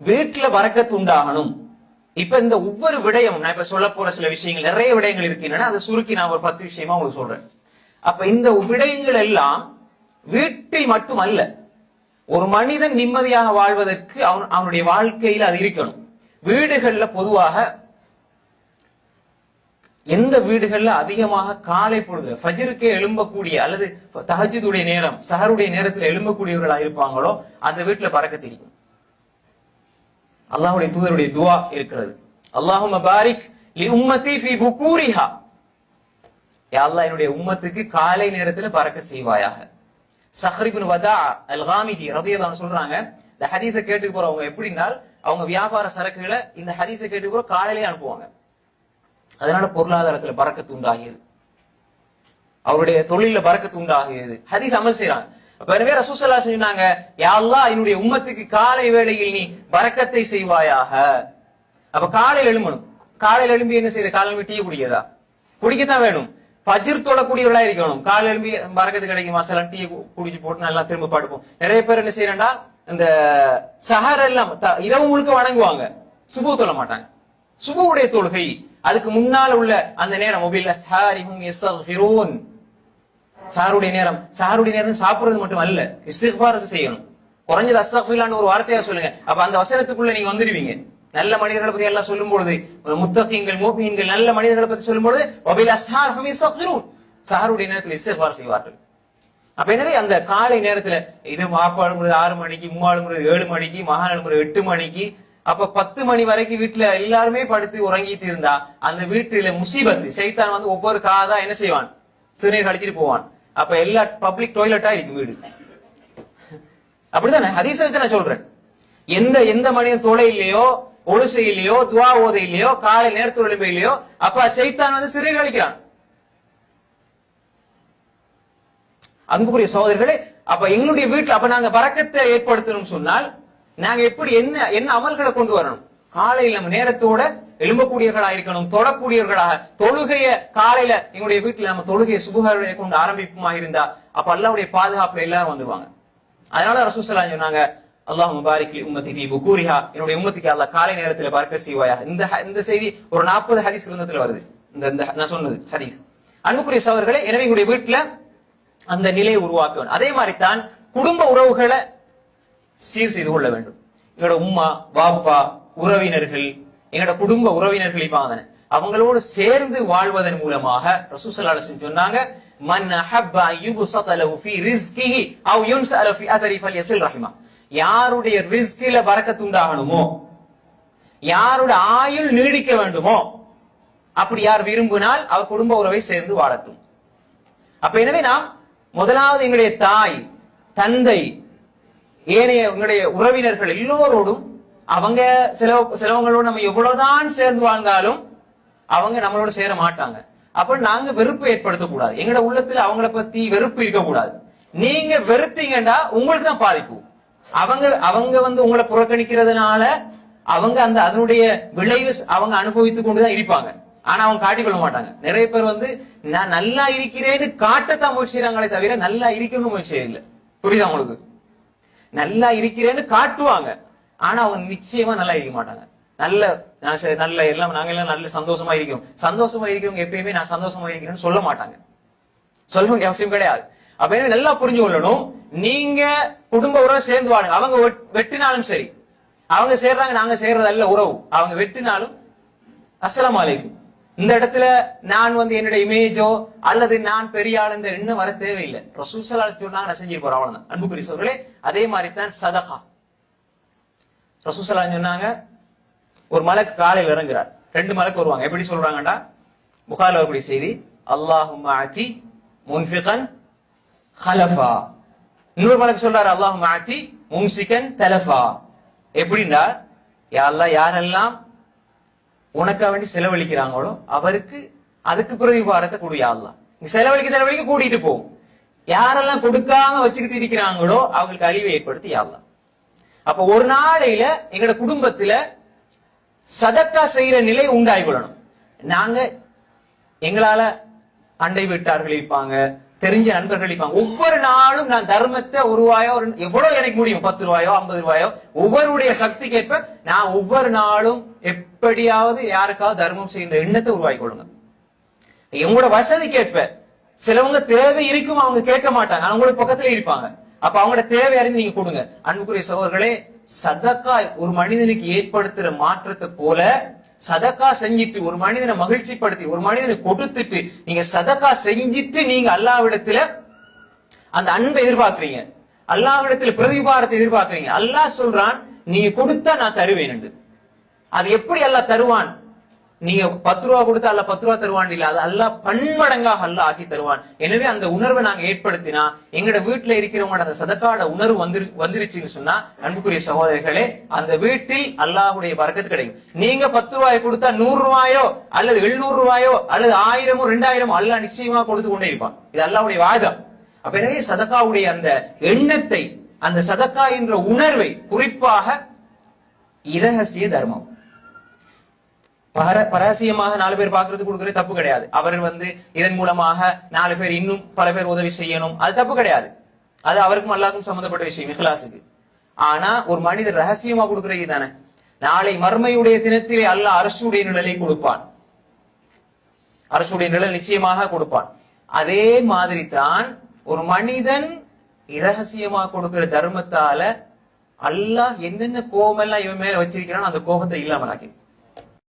வீட்டுல வரக்கத்து உண்டாகணும். இப்ப இந்த ஒவ்வொரு விடயம் நான் இப்ப சொல்ல போற சில விஷயங்கள் நிறைய விடயங்கள் இருக்கின்றன அதை சுருக்கி நான் ஒரு பத்து விஷயமா உங்களுக்கு சொல்றேன். அப்ப இந்த விடயங்கள் எல்லாம் வீட்டில் மட்டுமல்ல ஒரு மனிதன் நிம்மதியாக வாழ்வதற்கு அவன் அவனுடைய வாழ்க்கையில் அது இருக்கணும். வீடுகள்ல பொதுவாக எந்த வீடுகள்ல அதிகமாக காலை பொழுது ஃபஜ்ருக்கே எழும்பக்கூடிய அல்லது தஹஜுடைய நேரம் சஹருடைய நேரத்தில் எழும்பக்கூடியவர்களா இருப்பாங்களோ அந்த வீட்டுல பறக்க தெரியும். அல்லாஹுடைய தூதருடைய துவா இருக்கிறது. அல்லாஹும்ம பாரிக் லி உம்மத்தி ஃபி புகூரிஹா. அல்லாஹ் என்னுடைய உம்மத்துக்கு காலை நேரத்துல பறக்க செய்வாயாக. சஹரிபின் வதா அல் காமிதி ரதியல்லாஹு சொல்றாங்க இந்த ஹதீஸை கேட்டு போறவங்க எப்படின்னா அவங்க வியாபார சரக்குகளை இந்த ஹதீஸை கேட்டு போற காலையிலே அனுப்புவாங்க. அதனால பொருளாதாரத்துல பறக்க தூண்டாகியது அவருடைய தொழில பறக்க தூண்டாகியது ஹதீஸ் அமல் செய்யறாங்க எனவே ரசூசல்லா சொன்னாங்க யாழ்லா என்னுடைய உம்மத்துக்கு காலை வேளையில் நீ வரக்கத்தை செய்வாயாக. அப்ப காலையில் எழும்பணும். காலையில் எழும்பி என்ன செய்யுது? காலையில் டீ குடிக்கதா குடிக்கத்தான் வேணும். பஜிர் தொழக்கூடியவர்களா இருக்கணும். காலையில் எழும்பி பறக்கத்து கிடைக்கும்? மசாலா டீ குடிச்சு போட்டு நல்லா திரும்ப படுப்போம். நிறைய பேர் என்ன செய்யறா இந்த சஹர் எல்லாம் இரவு முழுக்க வணங்குவாங்க. சுபு தொழ மாட்டாங்க. சுபுவுடைய தொழுகை. அதுக்கு முன்னால உள்ள அந்த நேரம். மொபைல் சாரிஹும் யஸ்தக்ஃபிரூன் சாருடைய நேரம். சாருடைய நேரம் சாப்பிடுறது மட்டும் அல்ல இஸ்திஃபார் செய்யணும். குறைஞ்சது அஸ்தக்ஃபிலான்னு ஒரு வார்த்தையா சொல்லுங்க. அப்ப அந்த வசனத்துக்குள்ள நீங்க வந்துடுவீங்க நல்ல மனிதர்களை பத்தி எல்லாம் சொல்லும் பொழுது முத்தகீன்கள் மோபியன்கள் நல்ல மனிதர்களை பத்தி சொல்லும் பொழுது சாருடைய நேரத்தில் இஸ்திஃபார் செய்வார்கள். அப்ப எனவே அந்த காலை நேரத்துல இது மாப்பாடு முறை ஆறு மணிக்கு மூவாடு முறை ஏழு மணிக்கு மகாநாள் முறை எட்டு மணிக்கு அப்ப பத்து மணி வரைக்கும் வீட்டுல எல்லாருமே படுத்து உறங்கிட்டு இருந்தா அந்த வீட்டுல முசீபத்து சைத்தான் வந்து ஒவ்வொரு காதா என்ன செய்வான்? சிறுநீர் கழிச்சிட்டு போவான். அப்ப எல்லா பப்ளிக் டாய்லெட்டா இருக்கு வீடு. அப்படித்தானே? ஹதீஸ வச்சு நான் சொல்றேன். எந்த எந்த மனிதன் தொலை இல்லையோ இல்லையோ துவா ஓதை இல்லையோ காலை நேரத்து எழுப்ப இல்லையோ அப்ப சைத்தான் வந்து சிறுநீர் கழிக்கிறான் அன்புக்குரிய சோதரிகளே அப்ப எங்களுடைய வீட்டுல அப்ப நாங்க வரக்கத்தை ஏற்படுத்தணும் சொன்னால் நாங்க எப்படி என்ன என்ன அமல்களை கொண்டு வரணும்? காலையில நம்ம நேரத்தோட எழும்பக்கூடியவர்களா இருக்கணும் தொழக்கூடியவர்களாக தொழுகைய காலையில எங்களுடைய வீட்டுல நம்ம தொழுகையை சுபகார கொண்டு ஆரம்பிப்புமா இருந்தா அப்ப அல்லாவுடைய பாதுகாப்புல எல்லாரும் வந்துருவாங்க. அதனால ரசூசலா சொன்னாங்க அல்லாஹ் முபாரிக் உம்மத்தி ஃபீ புகூரிஹா. என்னுடைய உம்மத்துக்கு அல்லாஹ் காலை நேரத்துல பார்க்க செய்வாயா இந்த ஹ- இந்த செய்தி ஒரு நாற்பது ஹதீஸ் கிரந்தத்துல வருது. இந்த இந்த நான் சொன்னது ஹதீஸ். அன்புக்குரிய சவர்களே எனவே எங்களுடைய வீட்டுல அந்த நிலையை உருவாக்க வேண்டும் அதே மாதிரி தான் குடும்ப உறவுகளை சீர் செய்து கொள்ள வேண்டும். எங்களோட உம்மா பாப்பா உறவினர்கள் எங்களோட குடும்ப உறவினர்கள் இப்பாங்க அவங்களோடு சேர்ந்து வாழ்வதன் மூலமாக ரசூசல்லா சொன்னாங்க மன் அஹப்ப யுபஸத லஹு ஃபீ ரிஸ்கிஹி அவ் யுன்ஸஅல ஃபீ அதரி ஃபல்யஸில் ரஹிமா. யாருடைய ரிஸ்கில பரக்கத் உண்டாகணுமோ யாரோட ஆயுள் நீடிக்க வேண்டுமோ அப்படி யார் விரும்பினால் அவர் குடும்ப உறவை சேர்ந்து வாழட்டும். அப்ப எனவே நாம் முதலாவது எங்களுடைய தாய் தந்தை ஏனைய எங்களுடைய உறவினர்கள் எல்லோரோடும் அவங்க சில சிலவங்களோட நம்ம எவ்வளவுதான் சேர்ந்து வாழ்ந்தாலும் அவங்க நம்மளோட சேர மாட்டாங்க. அப்ப நாங்க வெறுப்பு ஏற்படுத்தக்கூடாது. எங்களோட உள்ளத்துல அவங்கள பத்தி வெறுப்பு இருக்கக்கூடாது. நீங்க வெறுத்தீங்கன்னா உங்களுக்கு தான் பாதிப்பு. அவங்க அவங்க வந்து உங்களை புறக்கணிக்கிறதுனால அவங்க அந்த அதனுடைய விளைவு அவங்க அனுபவித்துக் கொண்டுதான் இருப்பாங்க. ஆனா அவங்க காட்டிக்கொள்ள மாட்டாங்க. நிறைய பேர் வந்து நான் நல்லா இருக்கிறேன்னு காட்டத்தான் முயற்சி செய்யறாங்களே தவிர நல்லா இருக்கணும்னு முயற்சி செய்யல. புரியுதா உங்களுக்கு? நல்லா இருக்கிறேன்னு காட்டுவாங்க. ஆனா அவங்க நிச்சயமா நல்லா இருக்க மாட்டாங்க. நல்ல சரி, நல்ல எல்லாம் நாங்க எல்லாம் நல்ல சந்தோஷமா இருக்கிறோம். சந்தோஷமா இருக்கிறவங்க எப்பயுமே நான் சந்தோஷமா இருக்கிறேன்னு சொல்ல மாட்டாங்க. சொல்ல வேண்டிய அவசியம் கிடையாது. அப்ப என்ன நல்லா புரிஞ்சு கொள்ளணும். நீங்க குடும்ப உறவு சேர்ந்து வாழுங்க. அவங்க வெட்- வெட்டினாலும் சரி. அவங்க சேர்றாங்க நாங்க சேர்றது அல்ல உறவு. அவங்க வெட்டினாலும் அசலம் அலைக்கும். இந்த இடத்துல நான் வந்து என்னோட இமேஜோ அல்லது நான் பெரிய ஆள் என்ற எண்ணம் வர தேவையில்லை. ரசூசலா சொன்னாங்க நான் செஞ்சு போறேன் அவ்வளவுதான். அன்புக்குரிய சோர்களே அதே மாதிரி தான் சதகா. ரசூசலா சொன்னாங்க ஒரு மலக்கு காலையில் இறங்குறார். ரெண்டு மலக்கு வருவாங்க. எப்படி சொல்றாங்கடா? புகாரில் வரக்கூடிய செய்தி அல்லாஹும் அதி முன்ஃபிகன் ஹலஃபா இன்னொரு மலக்கு சொல்றாரு அல்லாஹும் அதி மும்சிகன் தலஃபா. எப்படின்னா யாரெல்லாம் யாரெல்லாம் உனக்காக வேண்டி செலவழிக்கிறாங்களோ அவருக்கு அதுக்கு பிரதிபாரத்தை கொடு யா செலவழிக்க செலவழிக்க கூட்டிட்டு போகும் யாரெல்லாம் கொடுக்காம வச்சுக்கிட்டு இருக்கிறாங்களோ அவங்களுக்கு அழிவை ஏற்படுத்தி யாரெல்லாம் அப்ப ஒரு நாளையில எங்களோட குடும்பத்துல சதக்கா செய்யற நிலை உண்டாகி கொள்ளணும் நாங்க எங்களால அண்டை வீட்டார்கள் இருப்பாங்க தெரிஞ்ச நண்பர்கள் இருப்பாங்க. ஒவ்வொரு நாளும் நான் தர்மத்தை ஒரு ரூபாயோ ஒரு எவ்வளவு எனக்கு முடியும்? பத்து ரூபாயோ ஐம்பது ரூபாயோ? ஒவ்வொருடைய சக்திக்கேற்ப நான் ஒவ்வொரு நாளும் எப்படியாவது யாருக்காவது தர்மம் செய்கின்ற எண்ணத்தை உருவாக்கி கொடுங்க எங்களோட வசதிக்கேற்ப சிலவங்க தேவை இருக்கும் அவங்க கேட்க மாட்டாங்க. அவங்களுக்கு பக்கத்துல இருப்பாங்க. அப்ப அவங்களோட தேவை அறிந்து நீங்க கொடுங்க. அன்புக்குரிய சகோதரர்களே சதக்கா ஒரு மனிதனுக்கு ஏற்படுத்துற மாற்றத்தை போல சதக்கா செஞ்சிட்டு ஒரு மனிதனை மகிழ்ச்சிப்படுத்தி ஒரு மனிதனை கொடுத்துட்டு நீங்க சதக்கா செஞ்சிட்டு நீங்க அல்லாவிடத்துல அந்த அன்பை எதிர்பார்க்கறீங்க. அல்லாவிடத்துல பிரதிபாரத்தை எதிர்பார்க்கறீங்க. அல்லாஹ் சொல்றான் நீங்க கொடுத்தா நான் தருவேன் என்று. அது எப்படி அல்லாஹ் தருவான்? நீங்க பத்து ரூபா கொடுத்து அல்ல பத்து ரூபா தருவான் இல்ல. அது அல்லாஹ் பன்மடங்காக அல்லாஹ் ஆக்கி தருவான். எனவே அந்த உணர்வை நாங்க ஏற்படுத்தினா எங்கட வீட்டுல இருக்கிறவங்களோட அந்த சதக்காட உணர்வு வந்து வந்துருச்சுன்னு சொன்னா அன்புக்குரிய சகோதரர்களே அந்த வீட்டில் அல்லாஹுடைய பறக்கத்து கிடைக்கும். நீங்க பத்து ரூபாய் கொடுத்தா நூறு ரூபாயோ அல்லது எழுநூறு ரூபாயோ அல்லது ஆயிரமோ ரெண்டாயிரமோ அல்லாஹ் நிச்சயமா கொடுத்து கொண்டே இருப்பான். இது அல்லாவுடைய வாதம் அப்ப எனவே சதக்காவுடைய அந்த எண்ணத்தை அந்த சதக்கா என்ற உணர்வை குறிப்பாக இரகசிய தர்மம். பரசியமாக நாலு பேர் பாக்குறது கொடுக்கறது தப்பு கிடையாது. அவர் வந்து இதன் மூலமாக நாலு பேர் இன்னும் பல பேர் உதவி செய்யணும். அது தப்பு கிடையாது. அது அவருக்கும் அல்லாக்கும் சம்பந்தப்பட்ட விஷயம் இஹ்லாசுக்கு ஆனா ஒரு மனிதர் ரகசியமா கொடுக்கறது தானே. நாளை மர்மையுடைய தினத்திலே அல்ல அரசுடைய நிழலை கொடுப்பான். அரசுடைய நிழல் நிச்சயமாக கொடுப்பான். அதே மாதிரி தான் ஒரு மனிதன் இரகசியமா கொடுக்கிற தர்மத்தால அல்லாஹ் என்னென்ன கோபம் எல்லாம் இவன் மேல வச்சிருக்கிறான் அந்த கோபத்தை இல்லாமல் ஆக்கி